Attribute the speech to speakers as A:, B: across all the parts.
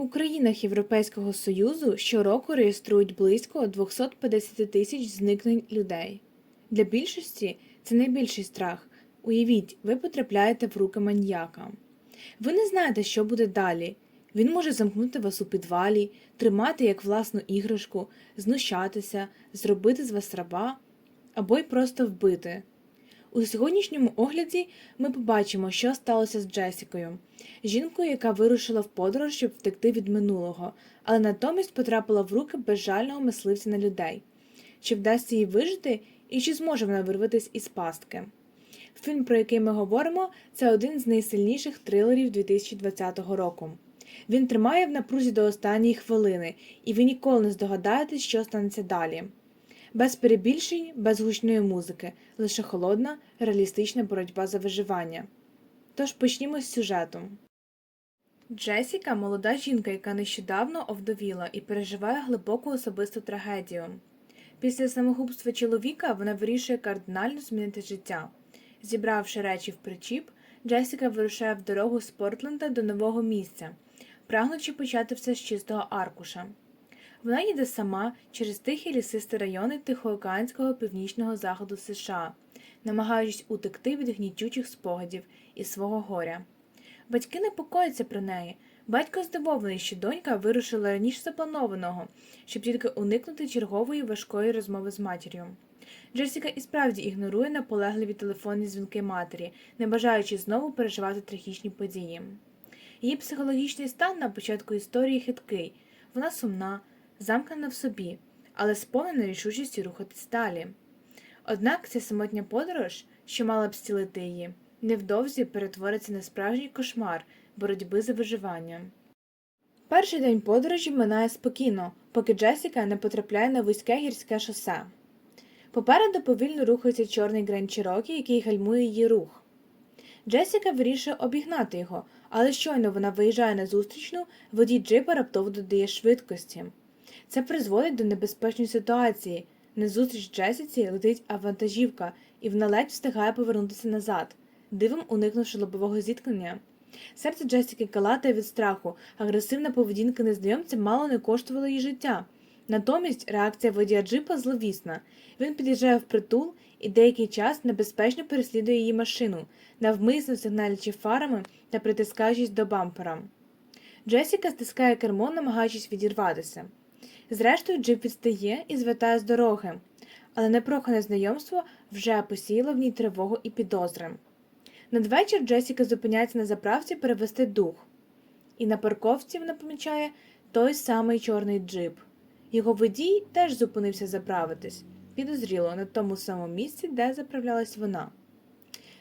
A: У країнах Європейського Союзу щороку реєструють близько 250 тисяч зникнень людей. Для більшості це найбільший страх. Уявіть, ви потрапляєте в руки маньяка. Ви не знаєте, що буде далі. Він може замкнути вас у підвалі, тримати як власну іграшку, знущатися, зробити з вас раба або й просто вбити. У сьогоднішньому огляді ми побачимо, що сталося з Джесікою, жінкою, яка вирушила в подорож, щоб втекти від минулого, але натомість потрапила в руки безжального мисливця на людей. Чи вдасться їй вижити і чи зможе вона вирватися із пастки? Фільм, про який ми говоримо, це один з найсильніших трилерів 2020 року. Він тримає в напрузі до останньої хвилини, і ви ніколи не здогадаєтесь, що станеться далі. Без перебільшень, без гучної музики, лише холодна, реалістична боротьба за виживання. Тож почнімо з сюжету. Джесіка молода жінка, яка нещодавно овдовіла і переживає глибоку особисту трагедію. Після самогубства чоловіка вона вирішує кардинально змінити життя. Зібравши речі в причіп, Джесіка вирушає в дорогу з Портленда до нового місця, прагнучи почати все з чистого аркуша. Вона їде сама через тихі лісисті райони Тихоокеанського північного заходу США, намагаючись утекти від гнітючих спогадів і свого горя. Батьки непокояться про неї. Батько здивований, що донька вирушила раніше запланованого, щоб тільки уникнути чергової важкої розмови з матір'ю. Джесіка і справді ігнорує наполегливі телефонні дзвінки матері, не бажаючи знову переживати трагічні події. Її психологічний стан на початку історії хиткий, вона сумна, замкнена в собі, але сповнена рішучості рухатись далі. Однак ця самотня подорож, що мала б зцілити її, невдовзі перетвориться на справжній кошмар боротьби за виживання. Перший день подорожі минає спокійно, поки Джесіка не потрапляє на вузьке гірське шосе. Попереду повільно рухається чорний Гранд Чирокі, який гальмує її рух. Джесіка вирішує обігнати його, але щойно вона виїжджає на зустрічну, водій джипа раптово додає швидкості. Це призводить до небезпечної ситуації. Назустріч Джесіці летить авантажівка, і вона ледь встигає повернутися назад, дивом уникнувши лобового зіткнення. Серце Джесіки калатає від страху, агресивна поведінка незнайомця мало не коштувала їй життя. Натомість реакція водія джипа зловісна. Він під'їжджає в притул і деякий час небезпечно переслідує її машину, навмисно сигналячи фарами та притискаючись до бампера. Джесіка стискає кермо, намагаючись відірватися. Зрештою, джип відстає і звертає з дороги, але непрохане знайомство вже посіяло в ній тривогу і підозри. Надвечір Джесіка зупиняється на заправці перевести дух, і на парковці вона помічає той самий чорний джип. Його водій теж зупинився заправитись, підозріло на тому самому місці, де заправлялась вона.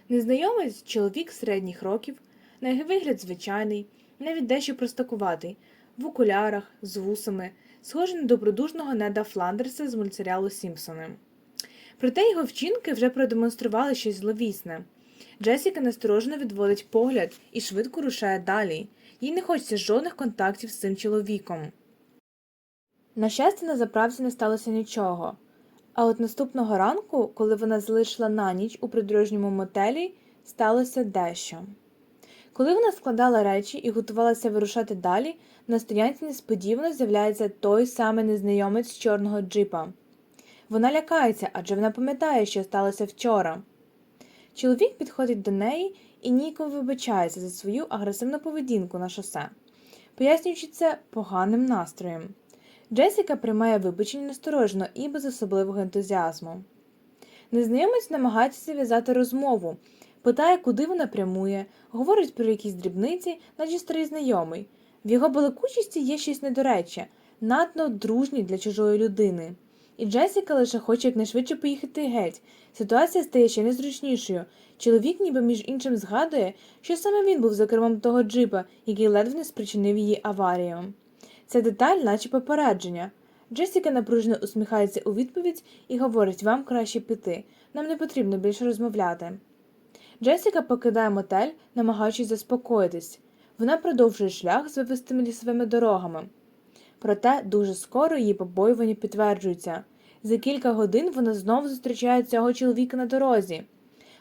A: Незнайомець чоловік середніх років, на його вигляд звичайний, навіть дещо простакуватий, в окулярах, з вусами, схожий на добродушного Неда Фландерса з мультсеріалу Сімпсони. Проте його вчинки вже продемонстрували щось зловісне. Джесіка насторожено відводить погляд і швидко рушає далі. Їй не хочеться жодних контактів з цим чоловіком. На щастя, на заправці не сталося нічого. А от наступного ранку, коли вона залишила на ніч у придорожньому мотелі, сталося дещо. Коли вона складала речі і готувалася вирушати далі, на стоянці несподівано з'являється той самий незнайомець чорного джипа. Вона лякається, адже вона пам'ятає, що сталося вчора. Чоловік підходить до неї і ніяково вибачається за свою агресивну поведінку на шосе, пояснюючи це поганим настроєм. Джесіка приймає вибачення насторожено і без особливого ентузіазму. Незнайомець намагається зав'язати розмову, питає, куди вона прямує, говорить про якісь дрібниці, наче старий знайомий. В його балакучості є щось недорече, надто дружній для чужої людини. І Джесіка лише хоче якнайшвидше поїхати геть. Ситуація стає ще незручнішою. Чоловік, ніби між іншим, згадує, що саме він був за кермом того джипа, який ледве не спричинив її аварію. Ця деталь, наче попередження. Джесіка напружено усміхається у відповідь і говорить вам краще піти. Нам не потрібно більше розмовляти. Джесіка покидає мотель, намагаючись заспокоїтись. Вона продовжує шлях з вивистими лісовими дорогами. Проте дуже скоро її побоювання підтверджуються. За кілька годин вона знову зустрічає цього чоловіка на дорозі.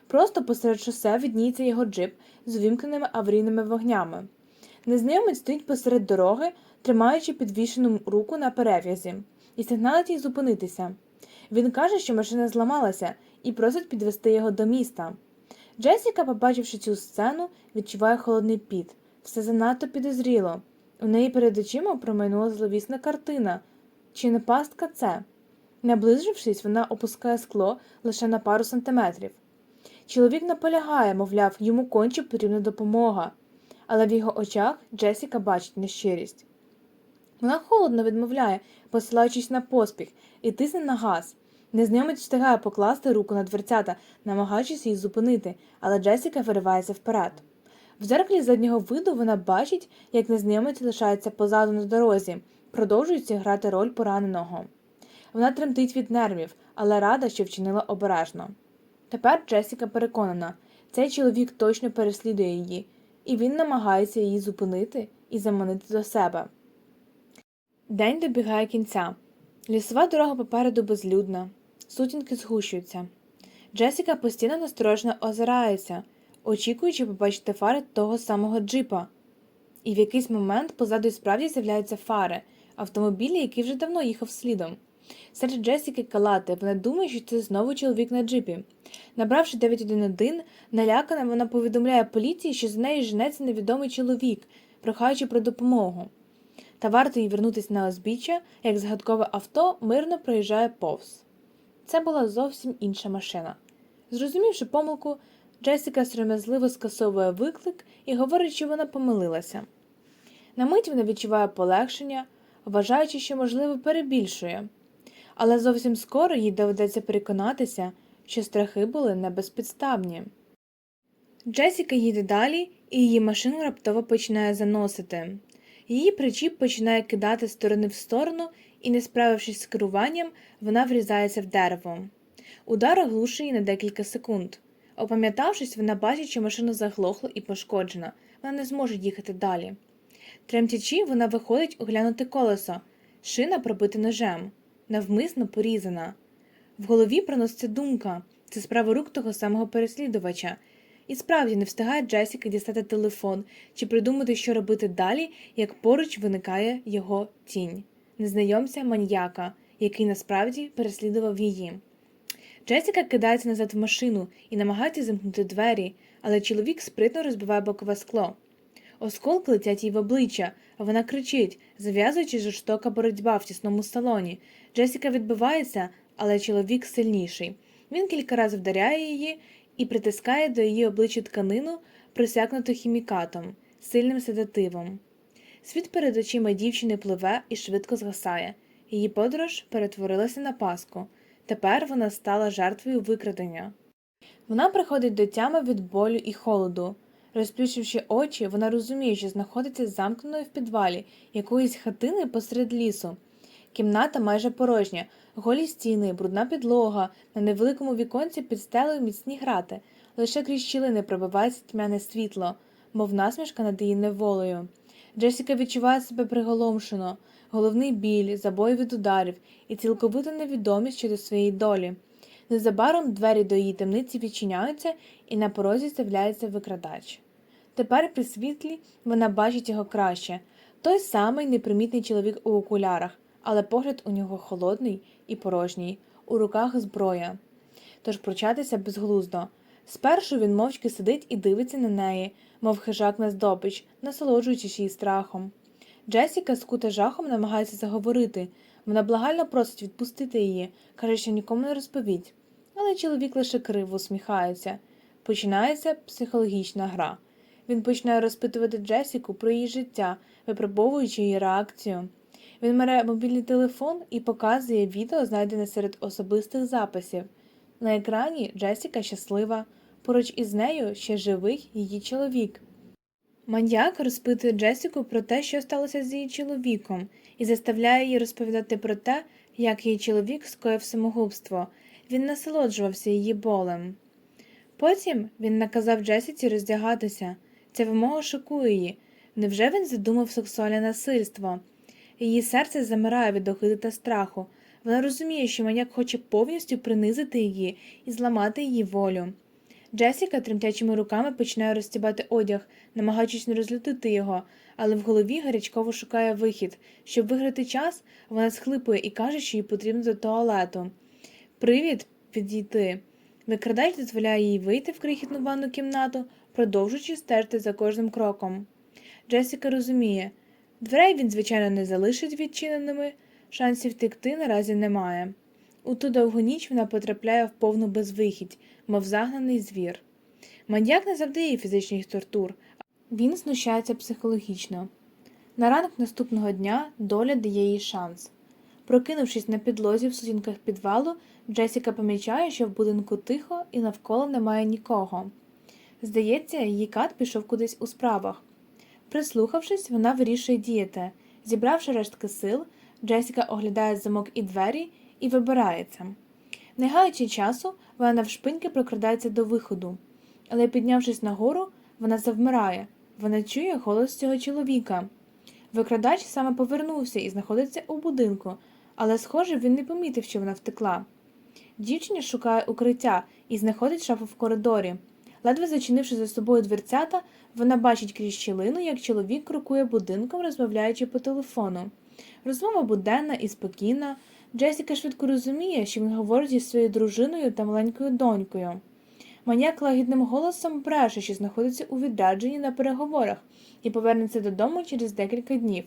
A: Просто посеред шосе відніється його джип з увімкненими аварійними вогнями. Незнайомець стоїть посеред дороги, тримаючи підвішену руку на перев'язі, і сигналить їй зупинитися. Він каже, що машина зламалася, і просить підвести його до міста. Джесіка, побачивши цю сцену, відчуває холодний піт. Все занадто підозріло. У неї перед очима промайнула зловісна картина. Чи не пастка це? Наближившись, вона опускає скло лише на пару сантиметрів. Чоловік наполягає, мовляв, йому конче потрібна допомога, але в його очах Джесіка бачить нещирість. Вона холодно відмовляє, посилаючись на поспіх, і тисне на газ. Незнайомець встигає покласти руку на дверцята, намагаючись її зупинити, але Джесіка виривається вперед. В дзеркалі заднього виду вона бачить, як незнайомець лишається позаду на дорозі, продовжуючи грати роль пораненого. Вона тремтить від нервів, але рада, що вчинила обережно. Тепер Джесіка переконана, цей чоловік точно переслідує її, і він намагається її зупинити і заманити до себе. День добігає кінця. Лісова дорога попереду безлюдна, сутінки згущуються. Джесіка постійно насторожно озирається, очікуючи побачити фари того самого джипа. І в якийсь момент позаду і справді з'являються фари, автомобілі, який вже давно їхав слідом. Серед Джесіки калати, вона думає, що це знову чоловік на джипі. Набравши 911, налякана, вона повідомляє поліції, що за нею женеться невідомий чоловік, прохаючи про допомогу. Та варто їй вернутися на узбіччя, як згадкове авто мирно проїжджає повз. Це була зовсім інша машина. Зрозумівши помилку, Джесіка сором'язливо скасовує виклик і говорить, що вона помилилася. На мить вона відчуває полегшення, вважаючи, що, можливо, перебільшує. Але зовсім скоро їй доведеться переконатися, що страхи були небезпідставні. Джесіка їде далі, і її машину раптово починає заносити. Її причіп починає кидати сторони в сторону, і, не справившись з керуванням, вона врізається в дерево. Удар оглушує на декілька секунд. Опам'ятавшись, вона бачить, що машина заглохла і пошкоджена, вона не зможе їхати далі. Тремтячи, вона виходить оглянути колесо, шина пробита ножем, навмисно порізана. В голові проноситься думка це справа рук того самого переслідувача. І справді не встигає Джесіка дістати телефон чи придумати, що робити далі, як поруч виникає його тінь, незнайомця маньяка, який насправді переслідував її. Джесіка кидається назад в машину і намагається замкнути двері, але чоловік спритно розбиває бокове скло. Осколки летять їй в обличчя, а вона кричить, зав'язуючи жорстока боротьба в тісному салоні. Джесіка відбивається, але чоловік сильніший. Він кілька разів вдаряє її і притискає до її обличчя тканину, просякнуту хімікатом, сильним седативом. Світ перед очима дівчини пливе і швидко згасає. Її подорож перетворилася на паску. Тепер вона стала жертвою викрадення. Вона приходить до тями від болю і холоду. Розплющивши очі, вона розуміє, що знаходиться замкненою в підвалі якоїсь хатини посеред лісу. Кімната майже порожня, голі стіни, брудна підлога, на невеликому віконці під стелею міцні грати, лише крізь щілини пробивається тьмяне світло, мов насмішка над її неволею. Джесіка відчуває себе приголомшено, головний біль, забої від ударів і цілковита невідомість щодо своєї долі. Незабаром двері до її темниці відчиняються, і на порозі з'являється викрадач. Тепер при світлі вона бачить його краще той самий непримітний чоловік у окулярах, але погляд у нього холодний і порожній, у руках зброя. Тож пручатися безглуздо. Спершу він мовчки сидить і дивиться на неї, мов хижак на здобич, насолоджуючись її страхом. Джесіка, скута жахом, намагається заговорити. Вона благально просить відпустити її, каже, що нікому не розповідь. Але чоловік лише криво усміхається. Починається психологічна гра. Він починає розпитувати Джесіку про її життя, випробовуючи її реакцію. Він бере мобільний телефон і показує відео, знайдене серед особистих записів. На екрані Джесіка щаслива, поруч із нею ще живий її чоловік. Маньяк розпитує Джесіку про те, що сталося з її чоловіком, і заставляє її розповідати про те, як її чоловік скоїв самогубство. Він насолоджувався її болем. Потім він наказав Джесіці роздягатися. Ця вимога шокує її. Невже він задумав сексуальне насильство? Її серце замирає від огиди та страху. Вона розуміє, що маньяк хоче повністю принизити її і зламати її волю. Джесіка тремтячими руками починає розстібати одяг, намагаючись не розлютити його, але в голові гарячково шукає вихід. Щоб виграти час, вона схлипує і каже, що їй потрібно до туалету. Привід, підійти. Викрадач дозволяє їй вийти в крихітну ванну кімнату, продовжуючи стежити за кожним кроком. Джесіка розуміє, дверей він, звичайно, не залишить відчиненими, шансів втекти наразі немає. У ту довгу ніч вона потрапляє в повну безвихідь, мов загнаний звір. Маньяк не завдає фізичних тортур, він знущається психологічно. На ранок наступного дня доля дає їй шанс. Прокинувшись на підлозі в сутінках підвалу, Джесіка помічає, що в будинку тихо і навколо немає нікого. Здається, її кат пішов кудись у справах. Прислухавшись, вона вирішує діяти. Зібравши рештки сил, Джесіка оглядає замок і двері і вибирається. Не гаючи часу, вона навшпиньки прокрадається до виходу, але піднявшись нагору, вона завмирає. Вона чує голос цього чоловіка. Викрадач саме повернувся і знаходиться у будинку, але, схоже, він не помітив, що вона втекла. Дівчиня шукає укриття і знаходить шафу в коридорі. Ледве зачинивши за собою дверцята, вона бачить крізь щілину, як чоловік крокує будинком, розмовляючи по телефону. Розмова буденна і спокійна. Джесіка швидко розуміє, що він говорить зі своєю дружиною та маленькою донькою. Маніяк лагідним голосом бреше, що знаходиться у відрядженні на переговорах і повернеться додому через декілька днів.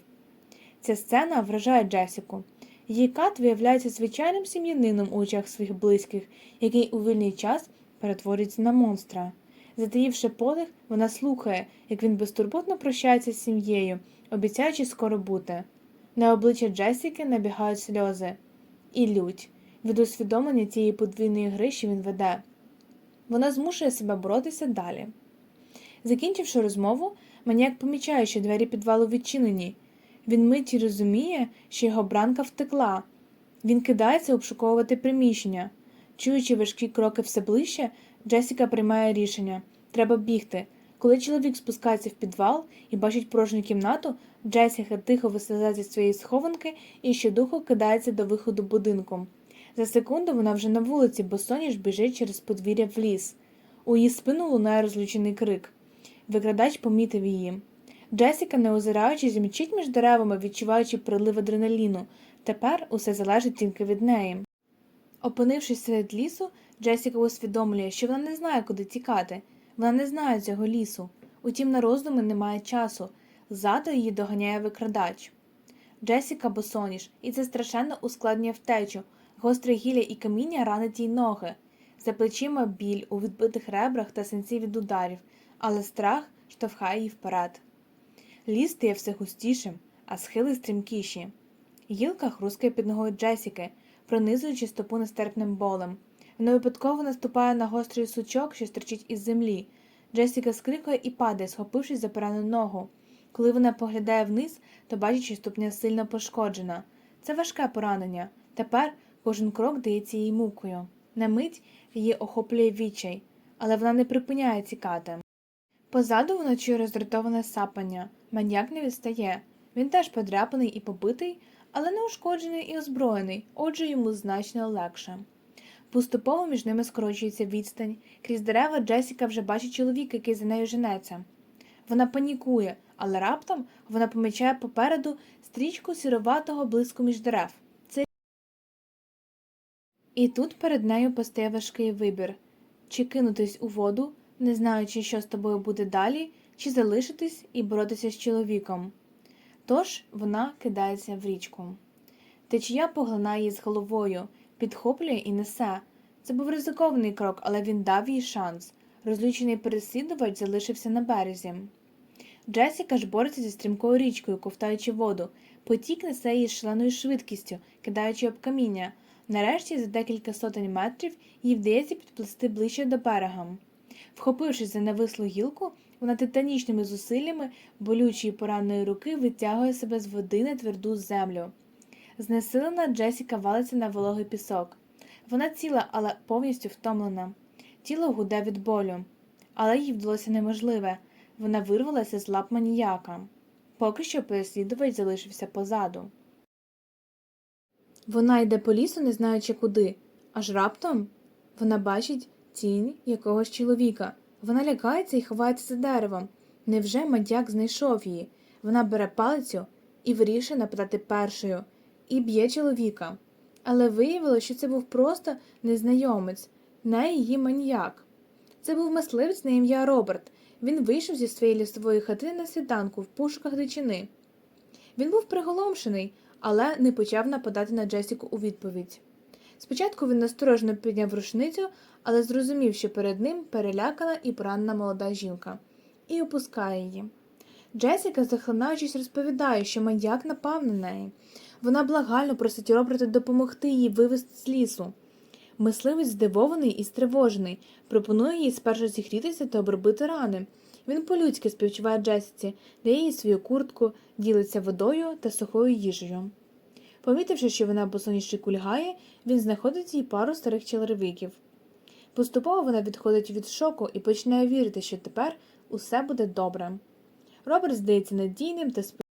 A: Ця сцена вражає Джесіку. Її кат виявляється звичайним сім'янином у очах своїх близьких, який у вільний час перетворюється на монстра. Затаївши подих, вона слухає, як він безтурботно прощається з сім'єю, обіцяючи скоро бути. На обличчя Джесіки набігають сльози і лють від усвідомлення цієї подвійної гри, що він веде. Вона змушує себе боротися далі. Закінчивши розмову, маніяк помічає, що двері підвалу відчинені. Він миті розуміє, що його бранка втекла. Він кидається обшуковувати приміщення. Чуючи важкі кроки все ближче, Джесіка приймає рішення треба бігти. Коли чоловік спускається в підвал і бачить порожню кімнату, Джесіка тихо вислизає зі своєї схованки і щодуху кидається до виходу будинку. За секунду вона вже на вулиці, бо соняш біжить через подвір'я в ліс. У її спину лунає розлючений крик. Викрадач помітив її. Джесіка, не озираючись, мчить між деревами, відчуваючи прилив адреналіну. Тепер усе залежить тільки від неї. Опинившись серед лісу, Джесіка усвідомлює, що вона не знає, куди тікати. Вона не знає цього лісу. Утім, на роздуми немає часу. Ззаду її доганяє викрадач. Джесіка босоніж, і це страшенно ускладнює втечу. Гостре гілля і каміння ранить їй ноги. За плечима біль у відбитих ребрах та синці від ударів, але страх штовхає її вперед. Ліс стає все густішим, а схили стрімкіші. Гілка хрускає під ногою Джесіки, пронизуючи стопу нестерпним болем. Вона випадково наступає на гострий сучок, що стерчить із землі. Джесіка скрикує і падає, схопившись за поранену ногу. Коли вона поглядає вниз, то бачить, що ступня сильно пошкоджена. Це важке поранення. Тепер кожен крок дається їй мукою. На мить її охоплює відчай, але вона не припиняє тікати. Позаду вона чує роздратоване сапання. Маньяк не відстає. Він теж подряпаний і побитий, але не ушкоджений і озброєний, отже йому значно легше. Поступово між ними скорочується відстань. Крізь дерева Джесіка вже бачить чоловіка, який за нею женеться. Вона панікує, але раптом вона помічає попереду стрічку сіроватого блиску між дерев. Це... І тут перед нею постає важкий вибір чи кинутись у воду, не знаючи, що з тобою буде далі, чи залишитись і боротися з чоловіком. Тож вона кидається в річку. Течія поглинає її з головою, підхоплює і несе. Це був ризикований крок, але він дав їй шанс. Розлючений переслідувач залишився на березі. Джесіка ж бореться зі стрімкою річкою, ковтаючи воду. Потік несе її шаленою швидкістю, кидаючи об каміння. Нарешті, за декілька сотень метрів, їй вдається підплисти ближче до берега. Вхопившись за навислу гілку, вона титанічними зусиллями болючої пораненої руки витягує себе з води на тверду землю. Знесилена Джесіка валиться на вологий пісок. Вона ціла, але повністю втомлена. Тіло гуде від болю. Але їй вдалося неможливе. Вона вирвалася з лап маніяка. Поки що переслідувач залишився позаду. Вона йде по лісу, не знаючи куди, аж раптом вона бачить тінь якогось чоловіка. Вона лякається і ховається за деревом. Невже маньяк знайшов її? Вона бере палицю і вирішує нападати першою і б'є чоловіка. Але виявилося, що це був просто незнайомець, не її маньяк. Це був мисливець на ім'я Роберт. Він вийшов зі своєї лісової хати на світанку в пошуках дичини. Він був приголомшений, але не почав нападати на Джесіку у відповідь. Спочатку він насторожно підняв рушницю, але зрозумів, що перед ним перелякана і поранена молода жінка, і опускає її. Джесіка, захлинаючись, розповідає, що маньяк напав на неї. Вона благально просить Роберта допомогти їй вивезти з лісу. Мисливець здивований і стривожений, пропонує їй спершу зігрітися та обробити рани. Він по-людськи співчуває Джесіці, дає їй свою куртку, ділиться водою та сухою їжею. Помітивши, що вона босоніжче кульгає, він знаходить їй пару старих черевиків. Поступово вона відходить від шоку і починає вірити, що тепер усе буде добре. Роберт здається надійним та спокійним.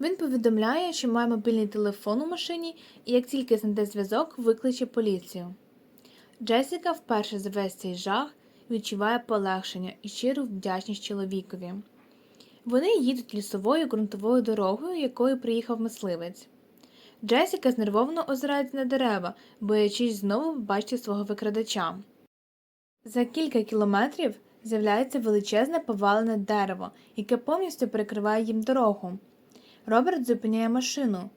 A: Він повідомляє, що має мобільний телефон у машині і як тільки знайде зв'язок, викличе поліцію. Джесіка вперше за весь цей жах відчуває полегшення і щиру вдячність чоловікові. Вони їдуть лісовою ґрунтовою дорогою, якою приїхав мисливець. Джесіка знервовано озирається на дерева, боячись знову побачити свого викрадача. За кілька кілометрів з'являється величезне повалене дерево, яке повністю перекриває їм дорогу. Роберт зупиняє машину.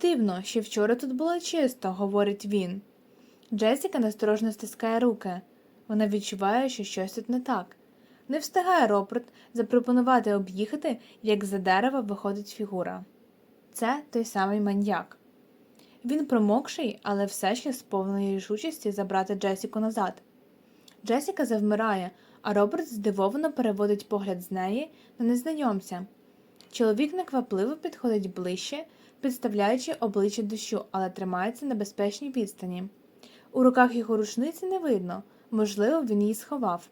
A: Дивно, ще вчора тут було чисто, говорить він. Джесіка насторожно стискає руки. Вона відчуває, що щось тут не так. Не встигає Роберт запропонувати об'їхати, як за дерева виходить фігура. Це той самий маньяк. Він промокший, але все ще сповнений рішучості забрати Джесіку назад. Джесіка завмирає, а Роберт здивовано переводить погляд з неї на незнайомця. Чоловік неквапливо підходить ближче, підставляючи обличчя дощу, але тримається на безпечній відстані. У руках його рушниці не видно, можливо, він її сховав.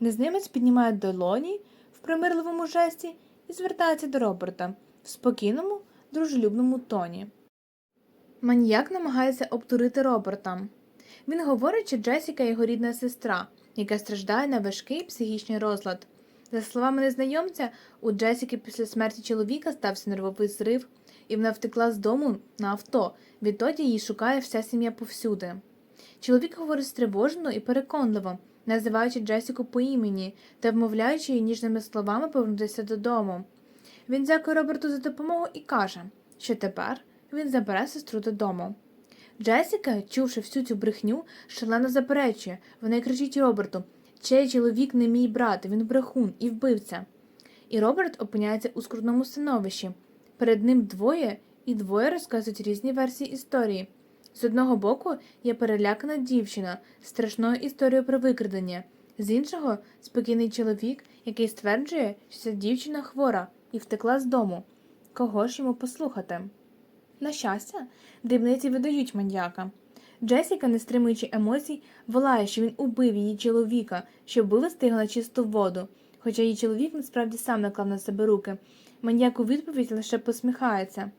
A: Незнайомець піднімає долоні в примирливому жесті і звертається до Роберта в спокійному, дружелюбному тоні. Маньяк намагається обдурити Роберта. Він говорить, що Джесіка його рідна сестра, яка страждає на важкий психічний розлад. За словами незнайомця, у Джесіки після смерті чоловіка стався нервовий зрив, і вона втекла з дому на авто. Відтоді її шукає вся сім'я повсюди. Чоловік говорить стривожено і переконливо, називаючи Джесіку по імені та вмовляючи її ніжними словами повернутися додому. Він дякує Роберту за допомогу і каже, що тепер він забере сестру додому. Джесіка, чувши всю цю брехню, шалено заперечує. Вона й кричить Роберту Чей чоловік не мій брат, він брехун і вбивця. І Роберт опиняється у скрутному становищі. Перед ним двоє, і двоє розказують різні версії історії. З одного боку є перелякана дівчина з страшною історією про викрадення, з іншого спокійний чоловік, який стверджує, що ця дівчина хвора і втекла з дому. Кого ж йому послухати? На щастя, дрібниці видають маньяка. Джесіка, не стримуючи емоцій, волає, що він убив її чоловіка, щоб вивести його чисту воду, хоча її чоловік насправді сам наклав на себе руки. Маньяк у відповідь лише посміхається.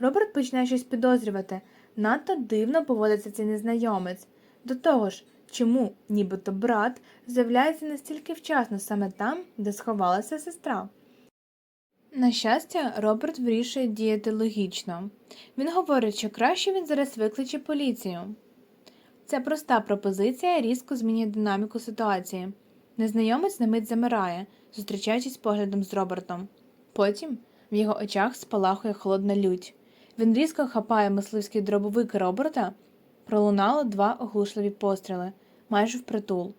A: Роберт починає щось підозрювати. Надто дивно поводиться цей незнайомець. До того ж, чому, нібито брат, з'являється настільки вчасно саме там, де сховалася сестра. На щастя, Роберт вирішує діяти логічно. Він говорить, що краще він зараз викличе поліцію. Ця проста пропозиція різко змінює динаміку ситуації. Незнайомець на мить замирає, зустрічаючись поглядом з Робертом. Потім в його очах спалахує холодна лють. Він різко хапає мисливський дробовик Роберта. Пролунало два оглушливі постріли, майже впритул.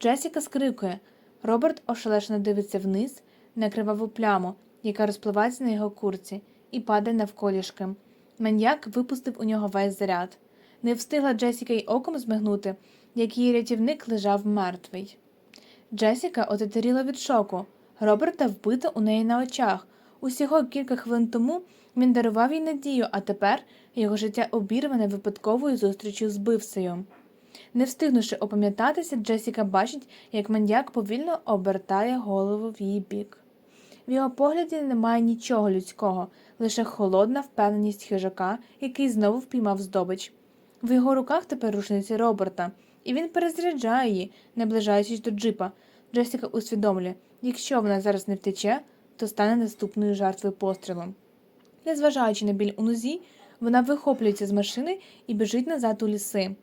A: Джесіка скрикує. Роберт ошелешено дивиться вниз на криваву пляму, яка розпливається на його курці, і падає навколішки. Маньяк випустив у нього весь заряд. Не встигла Джесіка й оком змигнути, як її рятівник лежав мертвий. Джесіка отетеріла від шоку. Роберта вбито у неї на очах. Усього кілька хвилин тому він дарував їй надію, а тепер його життя обірване випадковою зустрічю з бивцею. Не встигнувши опам'ятатися, Джесіка бачить, як маньяк повільно обертає голову в її бік. В його погляді немає нічого людського, лише холодна впевненість хижака, який знову впіймав здобич. В його руках тепер рушниці Роберта, і він перезаряджає її, наближаючись до джипа. Джесіка усвідомлює, якщо вона зараз не втече, то стане наступною жертвою пострілом. Незважаючи на біль у нозі, вона вихоплюється з машини і біжить назад у ліси.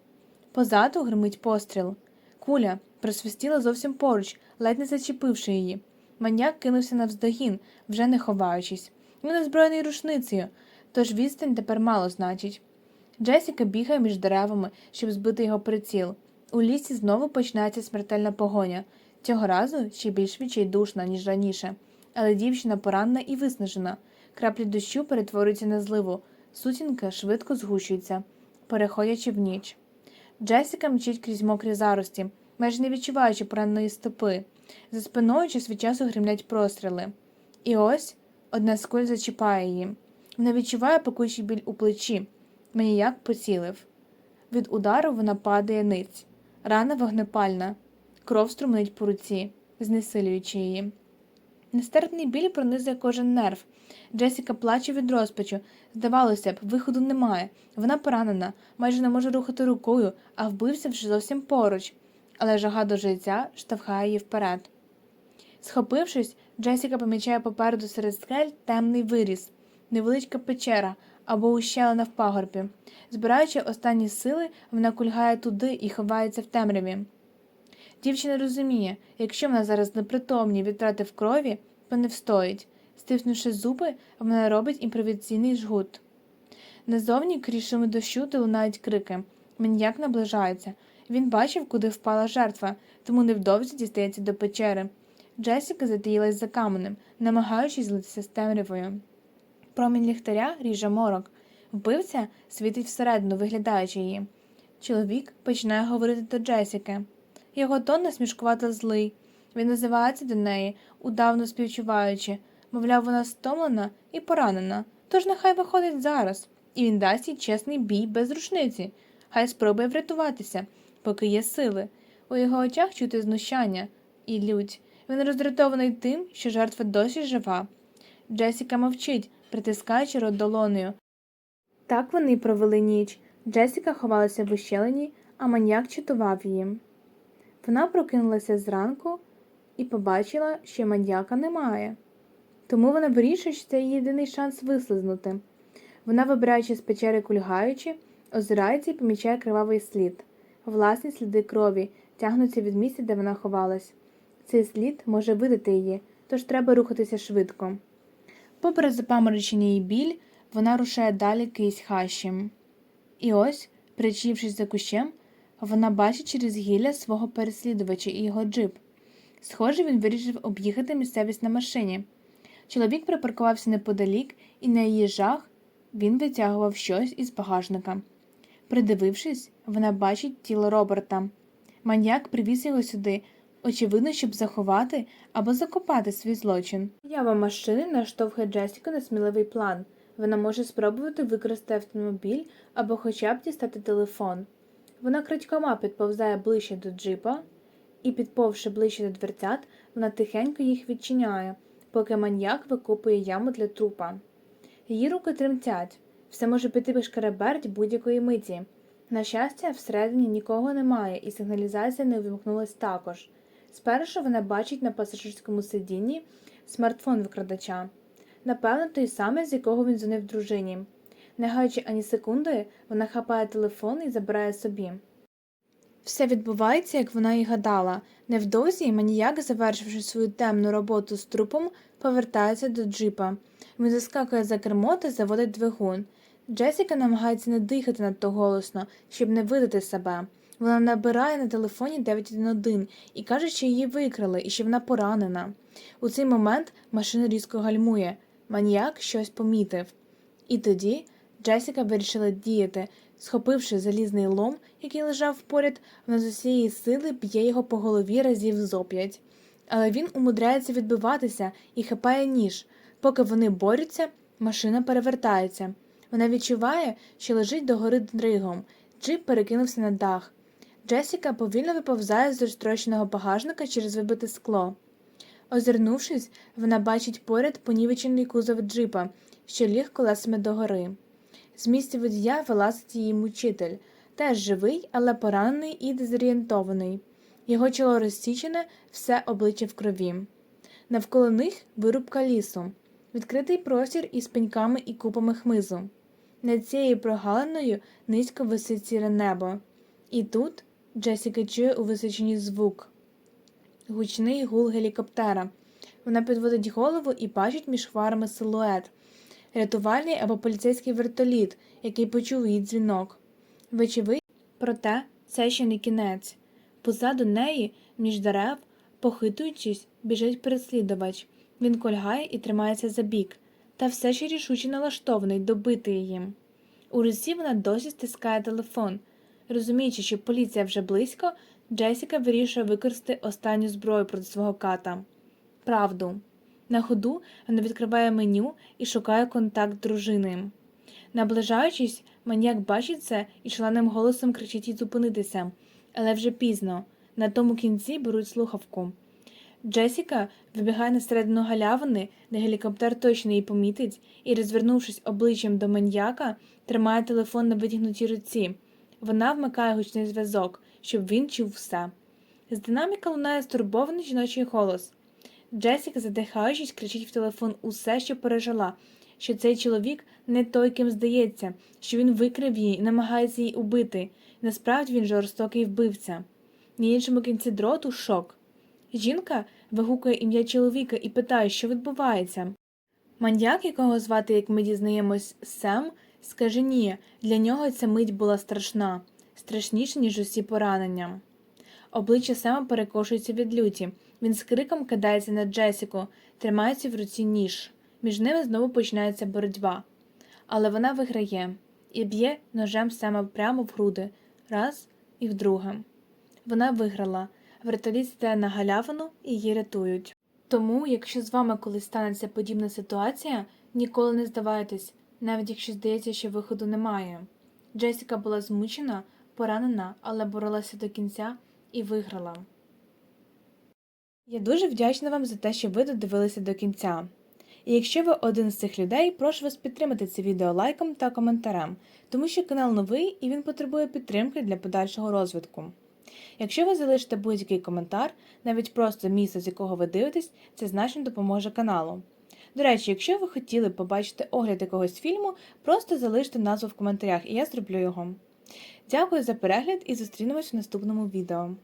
A: Позаду гримить постріл. Куля просвистіла зовсім поруч, ледь не зачепивши її. Маньяк кинувся навздогін, вже не ховаючись. Він озброєний рушницею, тож відстань тепер мало значить. Джесіка бігає між деревами, щоб збити його приціл. У лісі знову починається смертельна погоня. Цього разу ще більш відчайдушна, ніж раніше. Але дівчина поранена і виснажена. Краплі дощу перетворюються на зливу. Сутінки швидко згущуються, переходячи в ніч. Джесіка мчить крізь мокрі зарості, майже не відчуваючи пораненої стопи. За спиною час від часу гримлять простріли. І ось одна з куль зачіпає її. Вона відчуває пекучий біль у плечі. Маніяк поцілив. Від удару вона падає ниць. Рана вогнепальна. Кров струмнить по руці, знесилюючи її. Нестерпний біль пронизує кожен нерв. Джесіка плаче від розпачу. Здавалося б, виходу немає. Вона поранена, майже не може рухати рукою, а вбився вже зовсім поруч. Але жага до життя штовхає її вперед. Схопившись, Джесіка помічає попереду серед скель темний виріс, невеличка печера або ущелина в пагорбі. Збираючи останні сили, вона кульгає туди і ховається в темряві. Дівчина розуміє, якщо вона зараз непритомні втрати в крові, то не встоїть. Стиснувши зуби, вона робить імпровізаційний жгут. Назовні крізь шуми дощу долунають крики. Маньяк наближається. Він бачив, куди впала жертва, тому невдовзі дістається до печери. Джесіка затаїлась за каменем, намагаючись злитися з темрявою. Промінь ліхтаря ріже морок. Вбивця світить всередину, виглядаючи її. Чоловік починає говорити до Джесіки. Його тон насмішкувато злий. Він називається до неї, удавно співчуваючи. Мовляв, вона стомлена і поранена, тож нехай виходить зараз, і він дасть їй чесний бій без рушниці. Хай спробує врятуватися, поки є сили. У його очах чути знущання і лють. Він роздратований тим, що жертва досі жива. Джесіка мовчить, притискаючи рот долонею. Так вони провели ніч. Джесіка ховалася в ущелині, а маньяк читував її. Вона прокинулася зранку і побачила, що маньяка немає. Тому вона вирішує, що це її єдиний шанс вислизнути. Вона, вибираючи з печери кульгаючи, озирається і помічає кривавий слід. Власні сліди крові тягнуться від місця, де вона ховалась. Цей слід може видати її, тож треба рухатися швидко. Попри запаморочення і біль, вона рушає далі крізь хащем. І ось, причівшись за кущем, вона бачить через гілля свого переслідувача і його джип. Схоже, він вирішив об'їхати місцевість на машині. Чоловік припаркувався неподалік, і на її жах він витягував щось із багажника. Придивившись, вона бачить тіло Роберта. Маньяк привіз його сюди, очевидно, щоб заховати або закопати свій злочин. Ява машини наштовхує Джесіку на сміливий план. Вона може спробувати використати автомобіль або хоча б дістати телефон. Вона крадькома підповзає ближче до джипа і, підповши ближче до дверцят, вона тихенько їх відчиняє, поки маньяк викопує яму для трупа. Її руки тремтять, все може піти без шкереберть будь-якої миті. На щастя, всередині нікого немає, і сигналізація не увімкнулась також. Спершу вона бачить на пасажирському сидінні смартфон викрадача. Напевно, той самий, з якого він дзвонив дружині. Не гаючи ані секунди, вона хапає телефон і забирає собі. Все відбувається, як вона і гадала. Невдовзі маніяк, завершивши свою темну роботу з трупом, повертається до джипа. Він заскакує за кермо та заводить двигун. Джесіка намагається не дихати надто голосно, щоб не видати себе. Вона набирає на телефоні 911 і каже, що її викрали і що вона поранена. У цей момент машина різко гальмує. Маніяк щось помітив. І тоді Джесіка вирішила діяти. Схопивши залізний лом, який лежав поряд, вона з усієї сили б'є його по голові разів зоп'ять. Але він умудряється відбиватися і хапає ніж. Поки вони борються, машина перевертається. Вона відчуває, що лежить догори дригом. Джип перекинувся на дах. Джесіка повільно виповзає з розтрощеного багажника через вибите скло. Озирнувшись, вона бачить поряд понівечений кузов джипа, що ліг колесами догори. З місця водія вилазить її мучитель. теж живий, але поранений і дезорієнтований. Його чоло розсічене, все обличчя в крові. Навколо них вирубка лісу, відкритий простір із пеньками і купами хмизу. Над цією прогалиною низько висить сіре небо. І тут Джесіка чує у височині звук, гучний гул гелікоптера. Вона підводить голову і бачить між хварами силует, рятувальний або поліцейський вертоліт, який почув її дзвінок. Вочевидь, проте це ще не кінець. Позаду неї, між дерев, похитуючись, біжить переслідувач. Він кольгає і тримається за бік, та все ще рішуче налаштований добити її. У руці вона досі стискає телефон. Розуміючи, що поліція вже близько, Джесіка вирішує використати останню зброю проти свого ката правду. На ходу вона відкриває меню і шукає контакт дружини. Наближаючись, маніяк бачить це і шаленим голосом кричить їй зупинитися, але вже пізно. На тому кінці беруть слухавку. Джесіка вибігає на середину галявини, де гелікоптер точно її помітить, і, розвернувшись обличчям до маньяка, тримає телефон на витягнутій руці. Вона вмикає гучний зв'язок, щоб він чув все. З динаміка лунає стурбований жіночий голос. Джесіка, задихаючись, кричить в телефон усе, що пережила, що цей чоловік не той, ким здається, що він викрив її і намагається її убити. Насправді він жорстокий вбивця. На іншому кінці дроту шок. Жінка вигукує ім'я чоловіка і питає, що відбувається. Маньяк, якого звати, як ми дізнаємось, Сем, скаже ні, для нього ця мить була страшна, страшніша, ніж усі поранення. Обличчя Сема перекошується від люті. Він з криком кидається на Джесіку, тримається в руці ніж. Між ними знову починається боротьба. Але вона виграє і б'є ножем Сема прямо в груди, раз і вдруге. Вона виграла. Вертоліт стає на галявину і її рятують. Тому, якщо з вами колись станеться подібна ситуація, ніколи не здавайтесь, навіть якщо здається, що виходу немає. Джесіка була змучена, поранена, але боролася до кінця і виграла. Я дуже вдячна вам за те, що ви додивилися до кінця. І якщо ви один з цих людей, прошу вас підтримати це відео лайком та коментарем, тому що канал новий і він потребує підтримки для подальшого розвитку. Якщо ви залишите будь-який коментар, навіть просто місце, з якого ви дивитесь, це значно допоможе каналу. До речі, якщо ви хотіли побачити огляд якогось фільму, просто залиште назву в коментарях, і я зроблю його. Дякую за перегляд і зустрінемось в наступному відео.